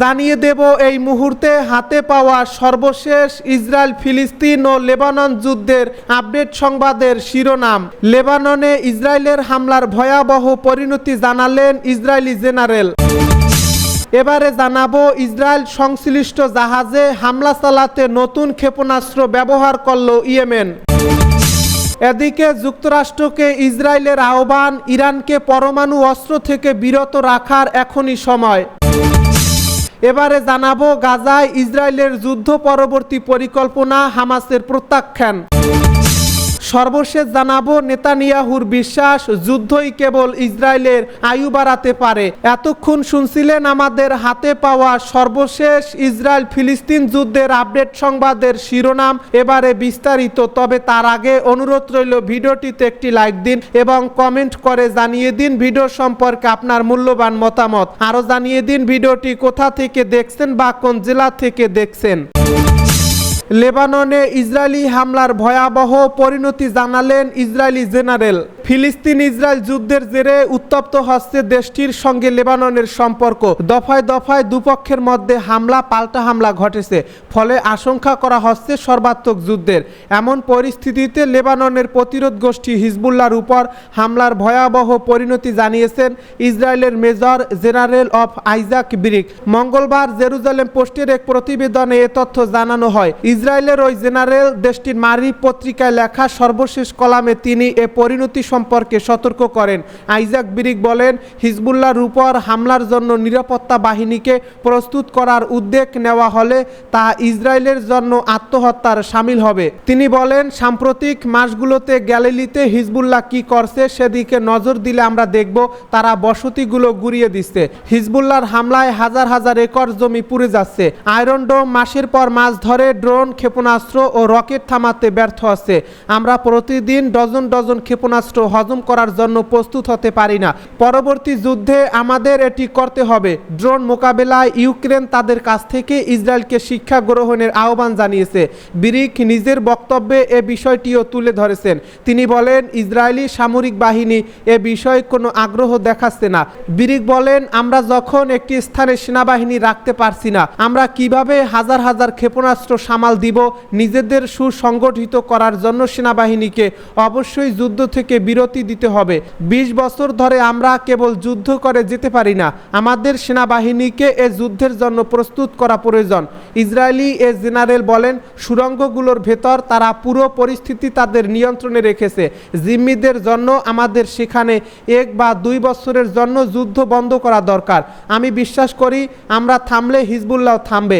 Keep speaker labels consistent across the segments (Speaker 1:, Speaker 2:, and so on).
Speaker 1: জানিয়ে দেব এই মুহূর্তে হাতে পাওয়া সর্বশেষ ইসরায়েল ফিলিস্তিন ও লেবানন যুদ্ধের আপডেট সংবাদের শিরোনাম লেবাননে ইসরায়েলের হামলার ভয়াবহ পরিণতি জানালেন ইসরায়েলি জেনারেল এবারে জানাবো ইসরায়েল সংশ্লিষ্ট জাহাজে হামলা চালাতে নতুন ক্ষেপণাস্ত্র ব্যবহার করল ইয়েমেন এদিকে যুক্তরাষ্ট্রকে ইসরায়েলের আহ্বান ইরানকে পরমাণু অস্ত্র থেকে বিরত রাখার এখনই সময় এবারে জানাবো গাজায় ইসরায়েলের যুদ্ধ পরবর্তী পরিকল্পনা হামাসের প্রত্যাখ্যান সর্বশেষ জানাবো নেতানিয়াহুর বিশ্বাস যুদ্ধই কেবল ইসরায়েলের আয়ু বাড়াতে পারে এতক্ষণ শুনছিলেন আমাদের হাতে পাওয়া সর্বশেষ ইসরায়েল ফিলিস্তিন যুদ্ধের আপডেট সংবাদের শিরোনাম এবারে বিস্তারিত তবে তার আগে অনুরোধ রইল ভিডিওটিতে একটি লাইক দিন এবং কমেন্ট করে জানিয়ে দিন ভিডিও সম্পর্কে আপনার মূল্যবান মতামত আরও জানিয়ে দিন ভিডিওটি কোথা থেকে দেখছেন বা কোন জেলা থেকে দেখছেন লেবাননে ইসরায়েলি হামলার ভয়াবহ পরিণতি জানালেন ইসরায়েলি জেনারেল ফিলিস্তিন ইসরায়েল যুদ্ধের জেরে উত্তপ্ত হচ্ছে দেশটির সঙ্গে লেবাননের সম্পর্ক দফায় দফায় দুপক্ষের মধ্যে হামলা পাল্টা হামলা ঘটেছে ফলে আশঙ্কা করা হচ্ছে সর্বাত্মক যুদ্ধের এমন পরিস্থিতিতে লেবাননের প্রতিরোধ গোষ্ঠী হিজবুল্লার উপর হামলার ভয়াবহ পরিণতি জানিয়েছেন ইসরায়েলের major general of Isaac Brick মঙ্গলবার জেরুজালেম পোস্টের এক প্রতিবেদনে এ তথ্য জানানো হয় ইসরায়েলের ওই জেনারেল দেশটির মারি পত্রিকায় লেখা সর্বশেষ কলামে তিনি এ পরিণতি সম্পর্কে সতর্ক করেন আইজাক বিরিক বলেন হিজবুল্লাহর উপর হামলার জন্য নিরাপত্তা বাহিনীকে প্রস্তুত করার উদ্যোগ নেওয়া হলে তা ইসরায়েলের জন্য আত্মহত্যার সামিল হবে তিনি বলেন সাম্প্রতিক মাসগুলোতে গ্যালিলিতে হিজবুল্লাহ কি করছে সেদিকে নজর দিলে আমরা দেখব তারা বসতিগুলো গুড়িয়ে দিচ্ছে হিজবুল্লার হামলায় হাজার হাজার একর জমি পুড়ে যাচ্ছে আয়রন ডোম মাসের পর মাস ধরে ড্রোন ক্ষেপণাস্ত্র ও রকেট থামাতে ব্যর্থ আছে আমরা প্রতিদিন ডজন ডজন ক্ষেপণাস্ত্র হজম করার জন্য প্রস্তুত হতে পারি না পরবর্তী যুদ্ধে আমাদের এটি করতে হবে ড্রোন মোকাবেলায় ইউক্রেন তাদের কাছ থেকে ইসরায়েলকে শিক্ষা গ্রহণের আহ্বান জানিয়েছে বিরিক নিজের বক্তব্যে এ বিষয়টিও তুলে ধরেছেন তিনি বলেন ইসরায়েলি সামরিক বাহিনী এ বিষয়ে কোনো আগ্রহ দেখাচ্ছে না বিরিক বলেন আমরা যখন একটি স্থানে সেনাবাহিনী রাখতে পারছি না আমরা কিভাবে হাজার হাজার ক্ষেপণাস্ত্র সামাল দিব নিজেদের সুসংগঠিত করার জন্য সেনাবাহিনীকে অবশ্যই যুদ্ধ থেকে বিরত বিরতি দিতে হবে ২০ বছর ধরে আমরা কেবল যুদ্ধ করে যেতে পারি না আমাদের সেনাবাহিনীকে এ যুদ্ধের জন্য প্রস্তুত করা প্রয়োজন ইসরায়েলি এ জেনারেল বলেন সুরঙ্গগুলোর ভেতর তারা পুরো পরিস্থিতি তাদের নিয়ন্ত্রণে রেখেছে জিম্মিদের জন্য আমাদের সেখানে এক বা দুই বছরের জন্য যুদ্ধ বন্ধ করা দরকার আমি বিশ্বাস করি আমরা থামলে হিজবুল্লাহ থামবে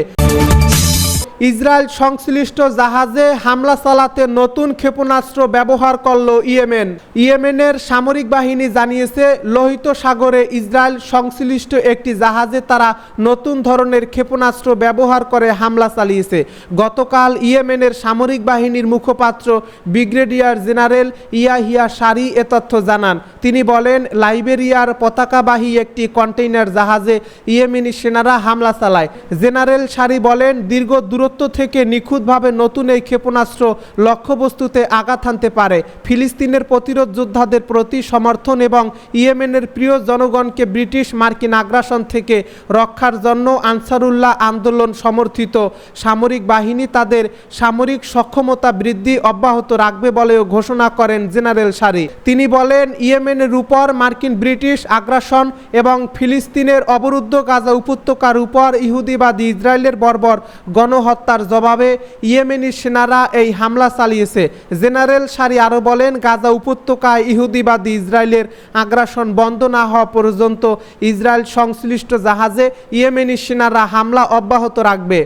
Speaker 1: ইসরায়েল সংশ্লিষ্ট জাহাজে হামলা চালাতে নতুন ক্ষেপণাস্ত্র ব্যবহার করল ইয়েমেন ইয়েমেনের সামরিক বাহিনী জানিয়েছে লোহিত সাগরে ইসরায়েল সংশ্লিষ্ট একটি জাহাজে তারা নতুন ধরনের ক্ষেপণাস্ত্র ব্যবহার করে হামলা চালিয়েছে গতকাল ইয়েমেনের সামরিক বাহিনীর মুখপাত্র ব্রিগেডিয়ার জেনারেল ইয়াহিয়া সারি এ তথ্য জানান তিনি বলেন লাইবেরিয়ার পতাকাবাহী একটি কন্টেইনার জাহাজে ইয়েমেনি সেনারা হামলা চালায় জেনারেল সারি বলেন দীর্ঘ দূর দূরত্ব থেকে নিখুঁতভাবে নতুন এই ক্ষেপণাস্ত্র লক্ষ্যবস্তুতে আঘাত আনতে পারে ফিলিস্তিনের প্রতিরোধ যোদ্ধাদের প্রতি সমর্থন এবং ইয়েমেনের প্রিয় জনগণকে ব্রিটিশ মার্কিন আগ্রাসন থেকে রক্ষার জন্য আনসারুল্লাহ আন্দোলন সমর্থিত সামরিক বাহিনী তাদের সামরিক সক্ষমতা বৃদ্ধি অব্যাহত রাখবে বলেও ঘোষণা করেন জেনারেল সারি তিনি বলেন ইয়েমেনের উপর মার্কিন ব্রিটিশ আগ্রাসন এবং ফিলিস্তিনের অবরুদ্ধ গাজা উপত্যকার উপর ইহুদিবাদী ইসরায়েলের বর্বর গণহত হত্যার জবাবে ইয়েমেনি সেনারা এই হামলা চালিয়েছে জেনারেল সারি আরও বলেন গাজা উপত্যকায় ইহুদিবাদী ইসরায়েলের আগ্রাসন বন্ধ না হওয়া পর্যন্ত ইসরায়েল সংশ্লিষ্ট জাহাজে ইয়েমেনি সেনারা হামলা অব্যাহত রাখবে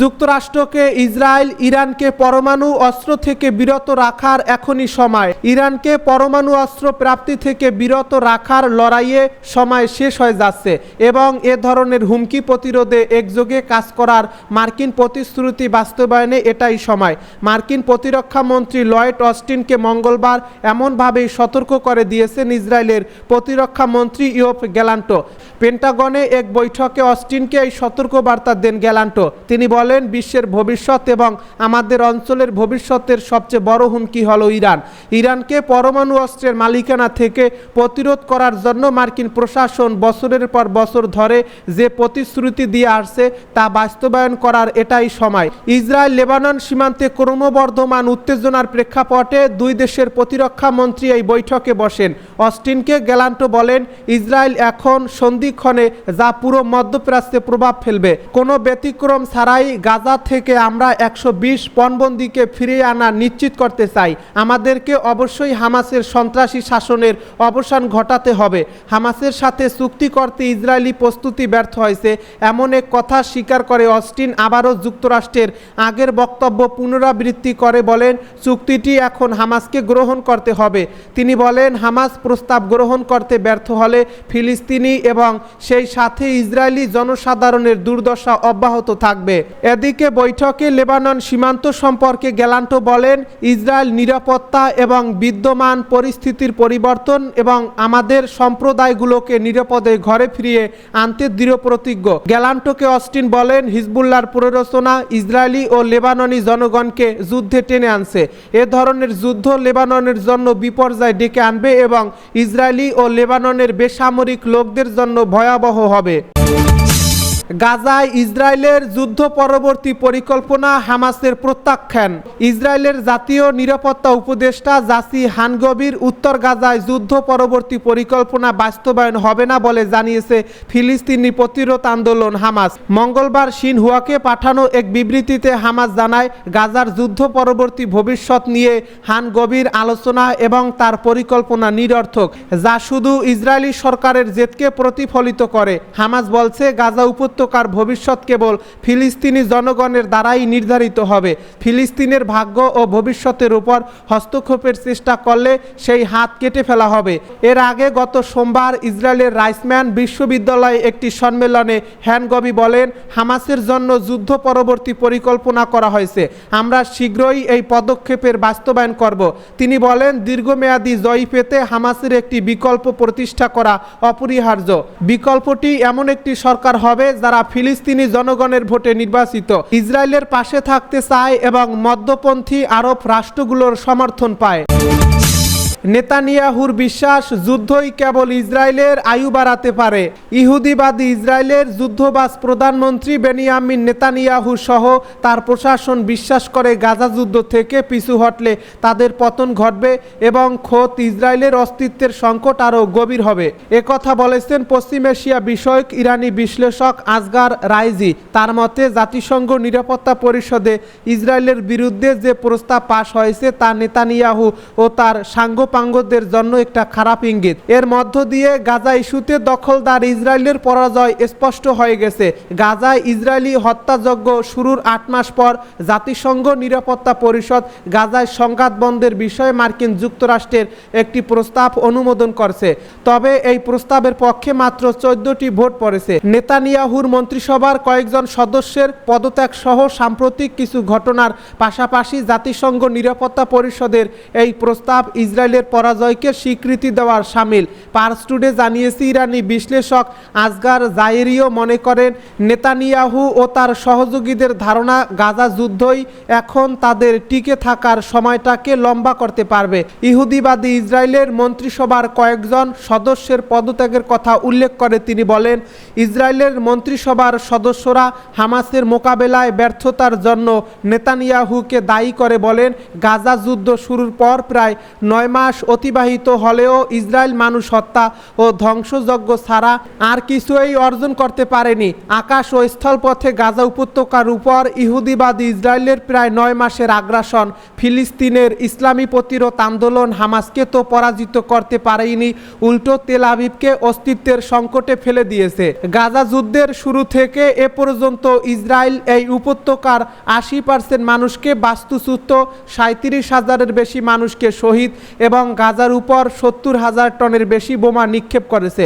Speaker 1: যুক্তরাষ্ট্রকে ইসরায়েল ইরানকে পরমাণু অস্ত্র থেকে বিরত রাখার এখনই সময় ইরানকে পরমাণু অস্ত্র প্রাপ্তি থেকে বিরত রাখার লড়াইয়ে সময় শেষ হয়ে যাচ্ছে এবং এ ধরনের হুমকি প্রতিরোধে একযোগে কাজ করার মার্কিন প্রতিশ্রুতি বাস্তবায়নে এটাই সময় মার্কিন প্রতিরক্ষা মন্ত্রী লয়েড অস্টিনকে মঙ্গলবার এমনভাবেই সতর্ক করে দিয়েছেন ইসরায়েলের প্রতিরক্ষা মন্ত্রী ইয়োফ গ্যালান্টো পেন্টাগনে এক বৈঠকে অস্টিনকে এই সতর্কবার্তা দেন গ্যালান্টো তিনি বলেন বিশ্বের ভবিষ্যৎ এবং আমাদের অঞ্চলের ভবিষ্যতের সবচেয়ে বড় হুমকি হলো ইরান ইরানকে পরমাণু অস্ত্রের মালিকানা থেকে প্রতিরোধ করার জন্য মার্কিন প্রশাসন বছরের পর বছর ধরে যে প্রতিশ্রুতি দিয়ে আসছে তা বাস্তবায়ন করার এটাই সময় ইসরায়েল লেবানন সীমান্তে ক্রমবর্ধমান উত্তেজনার প্রেক্ষাপটে দুই দেশের প্রতিরক্ষা মন্ত্রী এই বৈঠকে বসেন অস্টিনকে গ্যালান্টো বলেন ইসরায়েল এখন সন্ধিক্ষণে যা পুরো মধ্যপ্রাচ্যে প্রভাব ফেলবে কোনো ব্যতিক্রম ছাড়াই তাই গাজা থেকে আমরা একশো বিশ পণবন্দিকে ফিরিয়ে আনা নিশ্চিত করতে চাই আমাদেরকে অবশ্যই হামাসের সন্ত্রাসী শাসনের অবসান ঘটাতে হবে হামাসের সাথে চুক্তি করতে ইসরায়েলি প্রস্তুতি ব্যর্থ হয়েছে এমন এক কথা স্বীকার করে অস্টিন আবারও যুক্তরাষ্ট্রের আগের বক্তব্য পুনরাবৃত্তি করে বলেন চুক্তিটি এখন হামাসকে গ্রহণ করতে হবে তিনি বলেন হামাস প্রস্তাব গ্রহণ করতে ব্যর্থ হলে ফিলিস্তিনি এবং সেই সাথে ইসরায়েলি জনসাধারণের দুর্দশা অব্যাহত থাকবে এদিকে বৈঠকে লেবানন সীমান্ত সম্পর্কে গ্যালান্টো বলেন ইসরায়েল নিরাপত্তা এবং বিদ্যমান পরিস্থিতির পরিবর্তন এবং আমাদের সম্প্রদায়গুলোকে নিরাপদে ঘরে ফিরিয়ে আনতে দৃঢ় প্রতিজ্ঞ গ্যালান্টোকে অস্টিন বলেন হিজবুল্লার প্ররোচনা ইসরায়েলি ও লেবাননি জনগণকে যুদ্ধে টেনে আনছে এ ধরনের যুদ্ধ লেবাননের জন্য বিপর্যয় ডেকে আনবে এবং ইসরায়েলি ও লেবাননের বেসামরিক লোকদের জন্য ভয়াবহ হবে গাজায় ইসরায়েলের যুদ্ধ পরবর্তী পরিকল্পনা হামাসের প্রত্যাখ্যান ইসরায়েলের জাতীয় নিরাপত্তা উপদেষ্টা জাসি হানগবির উত্তর গাজায় যুদ্ধ পরবর্তী পরিকল্পনা বাস্তবায়ন হবে না বলে জানিয়েছে ফিলিস্তিনি প্রতিরোধ আন্দোলন হামাস মঙ্গলবার সিনহুয়াকে পাঠানো এক বিবৃতিতে হামাস জানায় গাজার যুদ্ধ পরবর্তী ভবিষ্যৎ নিয়ে হানগবির আলোচনা এবং তার পরিকল্পনা নিরর্থক যা শুধু ইসরায়েলি সরকারের জেদকে প্রতিফলিত করে হামাস বলছে গাজা উপত্য উপত্যকার ভবিষ্যৎ কেবল ফিলিস্তিনি জনগণের দ্বারাই নির্ধারিত হবে ফিলিস্তিনের ভাগ্য ও ভবিষ্যতের উপর হস্তক্ষেপের চেষ্টা করলে সেই হাত কেটে ফেলা হবে এর আগে গত সোমবার ইসরায়েলের রাইসম্যান বিশ্ববিদ্যালয়ে একটি সম্মেলনে হ্যানগবি বলেন হামাসের জন্য যুদ্ধ পরবর্তী পরিকল্পনা করা হয়েছে আমরা শীঘ্রই এই পদক্ষেপের বাস্তবায়ন করব তিনি বলেন দীর্ঘমেয়াদী জয়ী পেতে হামাসের একটি বিকল্প প্রতিষ্ঠা করা অপরিহার্য বিকল্পটি এমন একটি সরকার হবে যা তারা ফিলিস্তিনি জনগণের ভোটে নির্বাচিত ইসরায়েলের পাশে থাকতে চায় এবং মধ্যপন্থী আরব রাষ্ট্রগুলোর সমর্থন পায় নেতানিয়াহুর বিশ্বাস যুদ্ধই কেবল ইসরায়েলের আয়ু বাড়াতে পারে ইহুদিবাদী ইসরায়েলের যুদ্ধবাজ প্রধানমন্ত্রী বেনিয়ামিন নেতানিয়াহু সহ তার প্রশাসন বিশ্বাস করে গাজা যুদ্ধ থেকে পিছু হটলে তাদের পতন ঘটবে এবং খোদ ইসরায়েলের অস্তিত্বের সংকট আরও গভীর হবে কথা বলেছেন পশ্চিম এশিয়া বিষয়ক ইরানি বিশ্লেষক আজগার রাইজি তার মতে জাতিসংঘ নিরাপত্তা পরিষদে ইসরায়েলের বিরুদ্ধে যে প্রস্তাব পাশ হয়েছে তা নেতানিয়াহু ও তার সাঙ্গ পাঙ্গদের জন্য একটা খারাপ ইঙ্গিত এর মধ্য দিয়ে গাজা ইস্যুতে দখলদার ইসরায়েলের পরাজয় স্পষ্ট হয়ে গেছে গাজায় ইসরায়েলি হত্যাযজ্ঞ শুরুর আট মাস পর জাতিসংঘ নিরাপত্তা পরিষদ গাজায় সংঘাত বন্ধের বিষয়ে মার্কিন যুক্তরাষ্ট্রের একটি প্রস্তাব অনুমোদন করছে তবে এই প্রস্তাবের পক্ষে মাত্র চোদ্দটি ভোট পড়েছে নেতানিয়াহুর মন্ত্রিসভার কয়েকজন সদস্যের পদত্যাগ সহ সাম্প্রতিক কিছু ঘটনার পাশাপাশি জাতিসংঘ নিরাপত্তা পরিষদের এই প্রস্তাব ইসরায়েলের ইসরায়েলের পরাজয়কে স্বীকৃতি দেওয়ার সামিল পার্স টুডে জানিয়েছে ইরানি বিশ্লেষক আজগার জায়েরিও মনে করেন নেতানিয়াহু ও তার সহযোগীদের ধারণা গাজা যুদ্ধই এখন তাদের টিকে থাকার সময়টাকে লম্বা করতে পারবে ইহুদিবাদী ইসরায়েলের মন্ত্রিসভার কয়েকজন সদস্যের পদত্যাগের কথা উল্লেখ করে তিনি বলেন ইসরায়েলের মন্ত্রিসভার সদস্যরা হামাসের মোকাবেলায় ব্যর্থতার জন্য নেতানিয়াহুকে দায়ী করে বলেন গাজা যুদ্ধ শুরুর পর প্রায় নয় মাস মাস অতিবাহিত হলেও ইসরায়েল মানুষ হত্যা ও ধ্বংসযজ্ঞ ছাড়া আর কিছুই অর্জন করতে পারেনি আকাশ ও স্থলপথে গাজা উপত্যকার উপর ইহুদিবাদী ইসরায়েলের প্রায় নয় মাসের আগ্রাসন ফিলিস্তিনের ইসলামী প্রতিরোধ আন্দোলন হামাসকে তো পরাজিত করতে পারেনি উল্টো তেল আবিবকে অস্তিত্বের সংকটে ফেলে দিয়েছে গাজা যুদ্ধের শুরু থেকে এ পর্যন্ত ইসরায়েল এই উপত্যকার আশি পার্সেন্ট মানুষকে বাস্তুচ্যুত সাঁত্রিশ হাজারের বেশি মানুষকে শহীদ এবং এবং গাজার উপর সত্তর হাজার টনের বেশি বোমা নিক্ষেপ করেছে